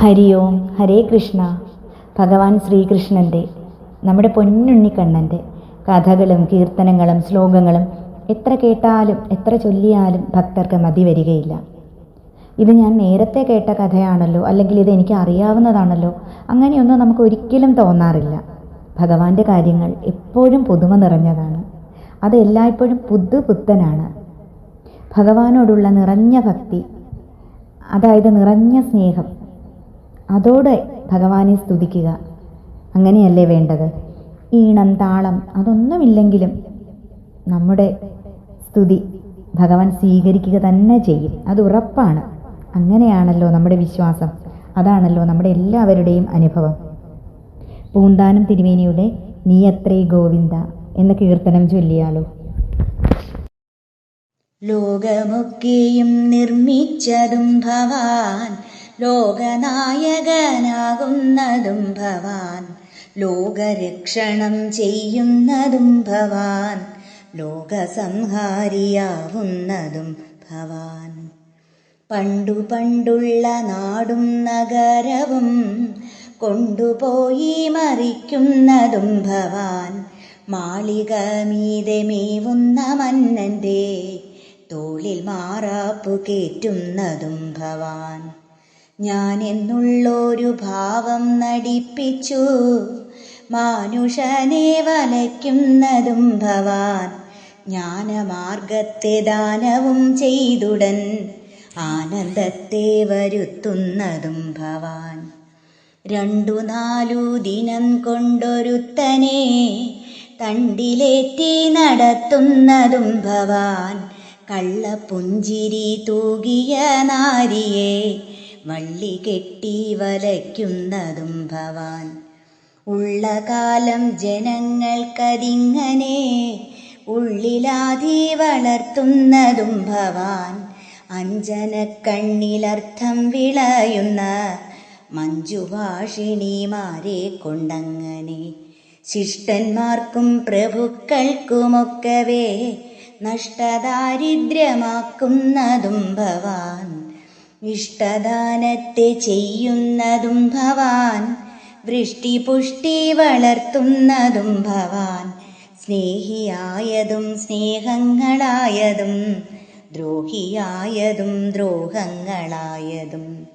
ഹരി ഓം ഹരേ കൃഷ്ണ. ഭഗവാൻ ശ്രീകൃഷ്ണന്റെ നമ്മുടെ പൊന്നുണ്ണിക്കണ്ണന്റെ കഥകളും കീർത്തനങ്ങളും ശ്ലോകങ്ങളും എത്ര കേട്ടാലും എത്ര ചൊല്ലിയാലും ഭക്തർക്ക് മതി വരികയില്ല. ഇത് ഞാൻ നേരത്തെ കേട്ട കഥയാണല്ലോ അല്ലെങ്കിൽ ഇത് എനിക്ക് അറിയാവുന്നതാണല്ലോ അങ്ങനെയൊന്നും നമുക്ക് ഒരിക്കലും തോന്നാറില്ല. ഭഗവാന്റെ കാര്യങ്ങൾ എപ്പോഴും പുതുമ നിറഞ്ഞതാണ്. അത് എല്ലായ്പ്പോഴും പുതു പുത്തനാണ് ഭഗവാനോടുള്ള നിറഞ്ഞ ഭക്തി അതായത് നിറഞ്ഞ സ്നേഹം അതോടെ ഭഗവാനെ സ്തുതിക്കുക. അങ്ങനെയല്ലേ വേണ്ടത്? ഈണം താളം അതൊന്നുമില്ലെങ്കിലും നമ്മുടെ സ്തുതി ഭഗവാൻ സ്വീകരിക്കുക തന്നെ ചെയ്യും. അത് ഉറപ്പാണ്. അങ്ങനെയാണല്ലോ നമ്മുടെ വിശ്വാസം. അതാണല്ലോ നമ്മുടെ എല്ലാവരുടെയും അനുഭവം. പൂന്താനം തിരുമേനിയുടെ നീയത്രേ ഗോവിന്ദ എന്ന കീർത്തനം ചൊല്ലിയാലോ. ലോകമൊക്കെയും നിർമ്മിച്ചതും ഭവാൻ ലോകനായകനാകുന്നതും ഭവാൻ. ലോകരക്ഷണം ചെയ്യുന്നതും ഭവാൻ. ലോകസംഹാരിയാവുന്നതും ഭവാൻ. പണ്ടു പണ്ടുള്ള നാടും നഗരവും കൊണ്ടുപോയി മറിക്കുന്നതും ഭവാൻ. മാളിക മീതെ മേവുന്ന മന്നന്റെ തോളിൽ മാറാപ്പു കേറ്റുന്നതും ഭവാൻ. ഞാൻ എന്നുള്ളൊരു ഭാവം നടിപ്പിച്ചു. മാനുഷനെ വലയ്ക്കുന്നതും ഭവാൻ. ജ്ഞാനമാർഗത്തെ ദാനവും ചെയ്തുടൻ ആനന്ദത്തെ വരുത്തുന്നതും ഭവാൻ. രണ്ടു നാലു ദിനം കൊണ്ടൊരുത്തനെ തണ്ടിലേറ്റി നടത്തുന്നതും ഭവാൻ. കള്ളപ്പുഞ്ചിരി തൂകിയ നാരിയെ വള്ളി കെട്ടി വലയ്ക്കുന്നതും ഭവാൻ. ഉള്ള കാലം ജനങ്ങൾക്കതിങ്ങനെ ഉള്ളിലാതി വളർത്തുന്നതും ഭവാൻ. അഞ്ജന കണ്ണിലർത്ഥം വിളയുന്ന മഞ്ജുഭാഷിണിമാരെ കൊണ്ടങ്ങനെ ശിഷ്ടന്മാർക്കും പ്രഭുക്കൾക്കുമൊക്കവേ നഷ്ടദാരിദ്ര്യമാക്കുന്നതും ഭവാൻ. ഇഷ്ടദാനത്തെ ചെയ്യുന്നതും ഭവാൻ. വൃഷ്ടി പുഷ്ടി വളർത്തുന്നതും ഭവാൻ. സ്നേഹിയായതും സ്നേഹങ്ങളായതും ദ്രോഹിയായതും ദ്രോഹങ്ങളായതും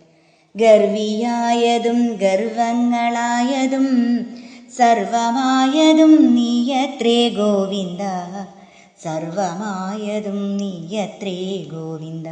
ഗർവിയായതും ഗർവങ്ങളായതും സർവമായതും നീയത്രേ ഗോവിന്ദ. സർവമായതും നീയത്രേ ഗോവിന്ദ.